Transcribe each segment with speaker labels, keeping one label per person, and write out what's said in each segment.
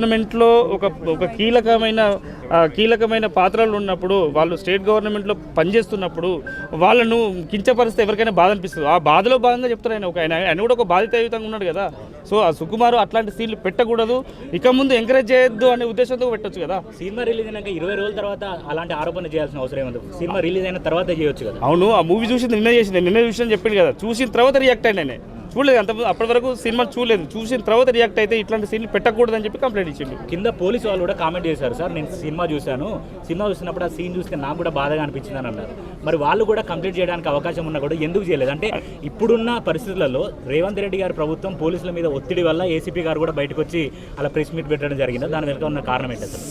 Speaker 1: గవర్నమెంట్లో ఒక ఒక కీలకమైన కీలకమైన పాత్రలు ఉన్నప్పుడు వాళ్ళు స్టేట్ గవర్నమెంట్లో పనిచేస్తున్నప్పుడు వాళ్ళను కించపరిస్తే ఎవరికైనా బాధ అనిపిస్తుంది. ఆ బాధలో భాగంగా చెప్తారు ఆయన. ఒక ఆయన ఆయన కూడా ఒక బాధితయుతంగా ఉన్నాడు కదా. సో ఆ సుకుమారు అట్లాంటి సీన్లు పెట్టకూడదు. ఇక ముందు ఎంకరేజ్ చేయొద్దు అనే ఉద్దేశంతో పెట్టొచ్చు కదా.
Speaker 2: సినిమా రిలీజ్ అయినాక ఇరవై రోజుల తర్వాత అలాంటి ఆరోపణ చేయాల్సిన అవసరం ఏముంది? సినిమా రిలీజ్ అయిన తర్వాత చేయొచ్చు కదా.
Speaker 1: అవును ఆ మూవీ చూసి నిన్న చేసింది నిన్న చూసిన చెప్పింది కదా. చూసిన తర్వాత రియాక్ట్ అయినా చూడలేదు అంత అప్పటి వరకు సినిమా చూడలేదు. చూసిన తర్వాత రియాక్ట్ అయితే ఇట్లాంటి సీన్లు పెట్టకూడదని చెప్పి కంప్లైంట్ ఇచ్చిండు.
Speaker 2: కింద పోలీసు వాళ్ళు కూడా కామెంట్ చేశారు సార్ నేను సినిమా చూశాను. సినిమా చూసినప్పుడు ఆ సీన్ చూస్తే నాకు కూడా బాధగా అనిపించింది అని అన్నారు. మరి వాళ్ళు కూడా కంప్లీట్ చేయడానికి అవకాశం ఉన్నా కూడా ఎందుకు చేయలేదు? అంటే ఇప్పుడున్న పరిస్థితులలో రేవంత్ రెడ్డి గారి ప్రభుత్వం పోలీసుల మీద ఒత్తిడి వల్ల ఏసీపీ గారు కూడా బయటకు వచ్చి అలా ప్రెస్ మీట్ పెట్టడం జరిగింది? దాని వెనుక ఉన్న కారణం ఏంటి అసలు?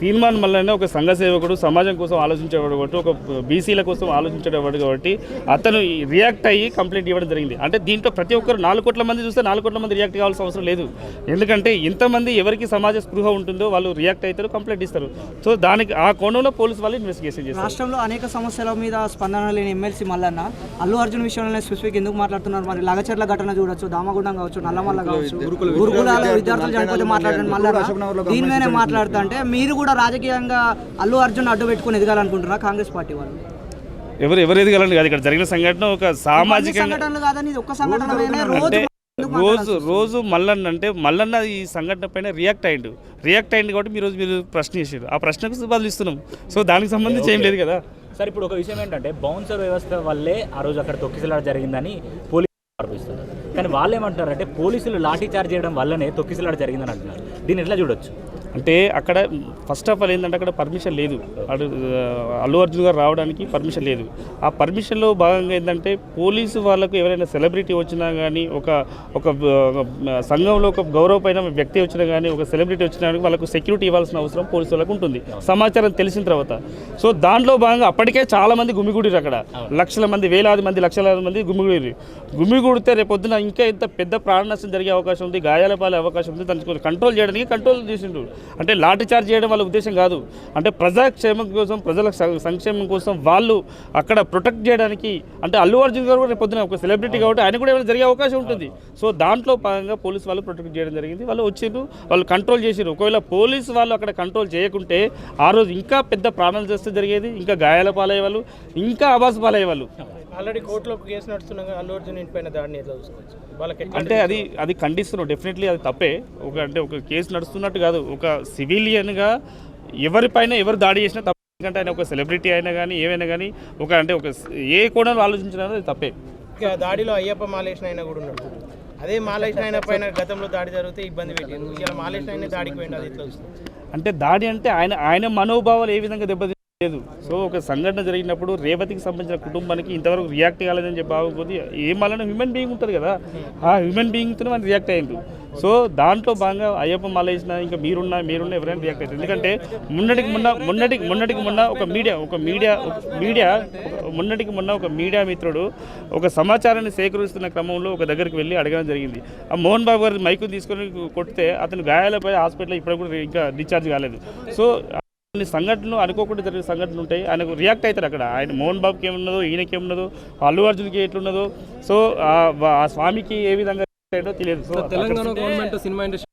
Speaker 1: తీర్మాన్ మల్లన్న ఒక సంఘ సేవకుడు సమాజం కోసం ఆలోచించేవాడు కాబట్టి ఒక బీసీల కోసం ఆలోచించేవాడు కాబట్టి అతను రియాక్ట్ అయ్యి కంప్లైంట్ ఇవ్వడం జరిగింది. అంటే దీంట్లో ప్రతి ఒక్కరు నాలుగు కోట్ల మంది చూస్తే నాలుగు కోట్ల మంది రియాక్ట్ కావాల్సిన అవసరం లేదు. ఎందుకంటే ఇంతమంది ఎవరికి సమాజ స్పృహ ఉంటుందో వాళ్ళు రియాక్ట్ అవుతారు కంప్లైంట్ ఇస్తారు. సో దానికి ఆ కోణంలో పోలీసు వాళ్ళు ఇన్వెస్టిగేషన్ చేస్తారు.
Speaker 3: రాష్ట్రంలో అనేక సమస్యల మీద స్పందన లేని ఎమ్మెల్సీ మల్లన్న అల్లు అర్జున్ విషయంలో స్పెసిఫిక్ ఎందుకు మాట్లాడుతున్నారు? మరి లగచర్ల ఘటన చూడొచ్చు దామగుండం కావచ్చు నల్లమల్ల కావచ్చు గురుకులాల విద్యార్థులు చనిపోతే మాట్లాడండి మల్లన్న. దీని మీదనే మాట్లాడుతా అంటే మీరు కూడా రాజకీయంగా అల్లు అర్జున్ అడ్డు పెట్టుకుని ఎదగాలనుకుంటున్నారా కాంగ్రెస్ పార్టీ వాళ్ళు?
Speaker 1: ఎవరు ఎవరు ఎదగలండి కాదు ఇక్కడ జరిగిన సంఘటన ఒక
Speaker 3: అన్ని
Speaker 1: సామాజికంగా
Speaker 3: సంఘటనలు కాదని ఇది ఒక్క సంఘటన రోజు
Speaker 1: రోజు మల్లన్న అంటే మల్లన్న ఈ సంఘటన పైన రియాక్ట్ అయ్యిండు. రియాక్ట్ అయ్యింది కాబట్టి మీరు మీరు ప్రశ్న చేసారు ఆ ప్రశ్నకు బదులు ఇస్తున్నాం. సో దానికి సంబంధించి ఏం లేదు కదా.
Speaker 2: సార్ ఇప్పుడు ఒక విషయం ఏంటంటే బౌన్సర్ వ్యవస్థ వల్లే ఆ రోజు అక్కడ తొక్కిసలాట జరిగిందని పోలీసులు ఆరోపిస్తున్నారు. కానీ వాళ్ళు ఏమంటారంటే పోలీసులు లాఠీ చార్జ్ చేయడం వల్లనే తొక్కిసలాట జరిగిందని అంటున్నారు. దీన్ని ఎట్లా చూడొచ్చు?
Speaker 1: అంటే అక్కడ ఫస్ట్ ఆఫ్ ఆల్ ఏంటంటే అక్కడ పర్మిషన్ లేదు. అల్లు అర్జున్ గారు రావడానికి పర్మిషన్ లేదు. ఆ పర్మిషన్లో భాగంగా ఏంటంటే పోలీసు వాళ్ళకు ఎవరైనా సెలబ్రిటీ వచ్చినా కానీ ఒక ఒక సంఘంలో ఒక గౌరవమైన వ్యక్తి వచ్చినా కానీ ఒక సెలబ్రిటీ వచ్చినా కానీ వాళ్ళకు సెక్యూరిటీ ఇవ్వాల్సిన అవసరం పోలీసు వాళ్ళకు ఉంటుంది. సమాచారం తెలిసిన తర్వాత. సో దాంట్లో భాగంగా అప్పటికే చాలా మంది గుమిగూడిరు అక్కడ లక్షల మంది వేలాది మంది లక్షలాది మంది గుమిగూడిరు గుమిగూడితే రేపొద్దున ఇంకా ఇంత పెద్ద ప్రాణ నష్టం జరిగే అవకాశం ఉంది గాయాల పాలే అవకాశం ఉంది దాన్ని కంట్రోల్ చేయడానికి కంట్రోల్ చేసిండు అంటే లాఠీ చార్జ్ చేయడం వాళ్ళ ఉద్దేశం కాదు. అంటే ప్రజాక్షేమం కోసం ప్రజల సంక్షేమం కోసం వాళ్ళు అక్కడ ప్రొటెక్ట్ చేయడానికి అంటే అల్లు అర్జున్ గారు కూడా రేపు పొద్దున ఒక సెలబ్రిటీ కాబట్టి ఆయన కూడా ఏమైనా జరిగే అవకాశం ఉంటుంది. సో దాంట్లో భాగంగా పోలీసు వాళ్ళు ప్రొటెక్ట్ చేయడం జరిగింది. వాళ్ళు వచ్చిండ్రు వాళ్ళు కంట్రోల్ చేసారు ఒకవేళ పోలీసు వాళ్ళు అక్కడ కంట్రోల్ చేయకుంటే ఆ రోజు ఇంకా పెద్ద ప్రాణాలు చేస్తే జరిగేది ఇంకా గాయాల పాలయ్యే వాళ్ళు ఇంకా ఆభాస పాలయ్యే వాళ్ళు
Speaker 4: ఆల్రెడీ కోర్టులో కేసు నడుస్తున్నాగా అల్లు అర్జున్ ఇంటి పైన దాడిని ఎట్లా చూసుకోవచ్చు?
Speaker 1: అంటే అది అది ఖండిస్తున్నాం. డెఫినెట్లీ అది తప్పే. ఒక అంటే ఒక కేసు నడుస్తున్నట్టు కాదు. ఒక సివిలియన్గా ఎవరిపైన ఎవరు దాడి చేసినా తప్పే. ఎందుకంటే ఆయన ఒక సెలబ్రిటీ అయినా కానీ ఏమైనా కానీ ఒక అంటే ఒక ఏ కోణంలో ఆలోచించినా అది తప్పే.
Speaker 4: దాడిలో అయ్యప్ప మాలేసిన ఆయన కూడా ఉన్నాడు అదే మాలేసిన ఆయన పైన గతంలో దాడి జరిగితే ఇబ్బంది పెట్టింది. ఇలా మాలేసిన ఆయన దాడికి పోయింది అది ఎట్లా
Speaker 1: అంటే దాడి అంటే ఆయన ఆయన మనోభావాలు ఏ విధంగా లేదు. సో ఒక సంఘటన జరిగినప్పుడు రేవతికి సంబంధించిన కుటుంబానికి ఇంతవరకు రియాక్ట్ కాలేదని చెప్పి బాగోపోతే ఏం వలన హ్యూమన్ బీయింగ్ ఉంటుంది కదా. ఆ హ్యూమన్ బీయింగ్తో మనం రియాక్ట్ అయ్యిండ్రు. సో దాంట్లో భాగంగా అయ్యప్ప మాలేసిన ఇంకా మీరున్నా మీరున్నా ఎవరైనా రియాక్ట్ అవుతారు. ఎందుకంటే మొన్నటికి మొన్న మొన్నటికి మొన్నటికి మొన్న ఒక మీడియా ఒక మీడియా మీడియా మొన్నటికి మొన్న ఒక మీడియా మిత్రుడు ఒక సమాచారాన్ని సేకరిస్తున్న క్రమంలో ఒక దగ్గరికి వెళ్ళి అడగడం జరిగింది. ఆ మోహన్ బాబు గారి మైకు తీసుకొని కొడితే అతను గాయాలపై హాస్పిటల్ ఇప్పుడు కూడా ఇంకా డిశ్చార్జ్ కాలేదు. సో కొన్ని సంఘటనలు అనుకోకుండా జరిగే సంఘటనలు ఉంటాయి. ఆయనకు రియాక్ట్ అవుతారు అక్కడ. ఆయన మోహన్ బాబుకి ఏమున్నదో ఈయనకి ఏమున్నదో అల్లు అర్జున్కి ఎట్లున్నదో. సో ఆ స్వామికి ఏ విధంగా తెలియదు. So
Speaker 5: Telangana government cinema industry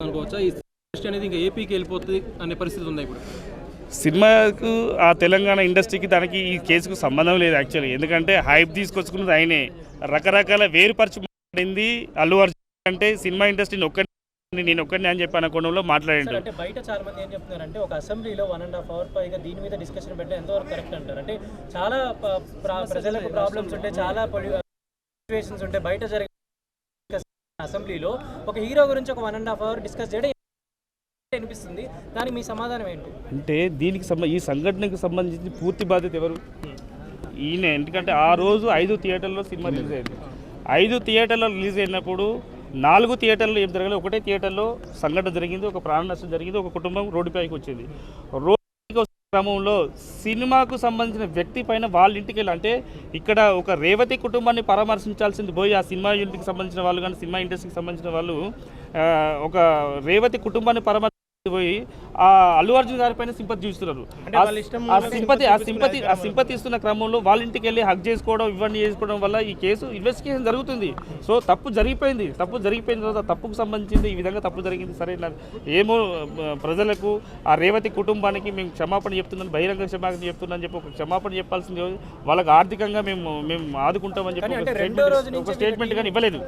Speaker 5: అనుకోవచ్చా? ఈ ఇండస్ట్రీ అనేది ఇంకా ఏపీకి వెళ్ళిపోతుంది అనే పరిస్థితి ఉంది ఇప్పుడు?
Speaker 1: సినిమాకు ఆ తెలంగాణ ఇండస్ట్రీకి దానికి ఈ కేసుకు సంబంధం లేదు యాక్చువల్లీ. ఎందుకంటే హైప్ తీసుకొచ్చుకున్నది ఆయనే. రకరకాల వేరుపరిచి మాట్లాడింది అల్లు అర్జున్ అంటే సినిమా ఇండస్ట్రీని ఒక్కడిని నేను ఒక్కడిని అని చెప్పి అనుకోవడంలో మాట్లాడిండు.
Speaker 6: అంటే బయట చాలా మంది ఏం చెప్తున్నారంటే ఒక అసెంబ్లీలో వన్ అండ్ హాఫ్ అవర్ పైగా దీని మీద డిస్కషన్ పెట్టడం ఎంతవరకు కరెక్ట్ అంటారు? అంటే చాలా ప్రజలకు ప్రాబ్లమ్స్ ఉంటాయి చాలా సిచ్యువేషన్స్ ఉంటాయి. బయట జరిగే అసెంబ్లీలో ఒక హీరో గురించి ఒక one and half hour discuss చేయడం అనిపిస్తుంది. దానికి మీ సమాధానం ఏంటి?
Speaker 1: అంటే దీనికి సంబ ఈ సంఘటనకు సంబంధించి పూర్తి బాధ్యత ఎవరు? ఈయన. ఎందుకంటే ఆ రోజు ఐదు థియేటర్లో సినిమా రిలీజ్ అయింది. ఐదు థియేటర్లో రిలీజ్ అయినప్పుడు నాలుగు థియేటర్లు ఏం జరగలేదు. ఒకటే థియేటర్లో సంఘటన జరిగింది ఒక ప్రాణ నష్టం జరిగింది ఒక కుటుంబం రోడ్డుపైకి వచ్చింది. రోడ్డు క్రమంలో సినిమాకు సంబంధించిన వ్యక్తి పైన వాళ్ళ ఇంటికి వెళ్ళి అంటే ఇక్కడ ఒక రేవతి కుటుంబాన్ని పరామర్శించాల్సింది పోయి ఆ సినిమా యూనిట్కి సంబంధించిన వాళ్ళు కానీ సినిమా ఇండస్ట్రీకి సంబంధించిన వాళ్ళు ఒక రేవతి కుటుంబాన్ని పరామర్శ పోయి ఆ అల్లు అర్జున్ గారి పైన సింపతి చూస్తున్నారు. ఆ- సింపతి ఆ సింపతి ఆ సింపతి ఇస్తున్న క్రమంలో వాళ్ళ ఇంటికి వెళ్ళి హక్ చేసుకోవడం ఇవన్నీ చేసుకోవడం వల్ల ఈ కేసు ఇన్వెస్టిగేషన్ జరుగుతుంది. సో తప్పు జరిగిపోయింది. తప్పు జరిగిపోయిన తర్వాత తప్పుకు సంబంధించింది ఈ విధంగా తప్పు జరిగింది సరే ఏమో ప్రజలకు ఆ రేవతి కుటుంబానికి మేము క్షమాపణ చెప్తున్నాను బహిరంగ క్షమాపణ చెప్తున్నాను చెప్పి ఒక క్షమాపణ చెప్పాల్సింది. వాళ్ళకి ఆర్థికంగా మేము మేము ఆదుకుంటామని చెప్పి ఒక స్టేట్మెంట్ కానీ ఇవ్వలేదు.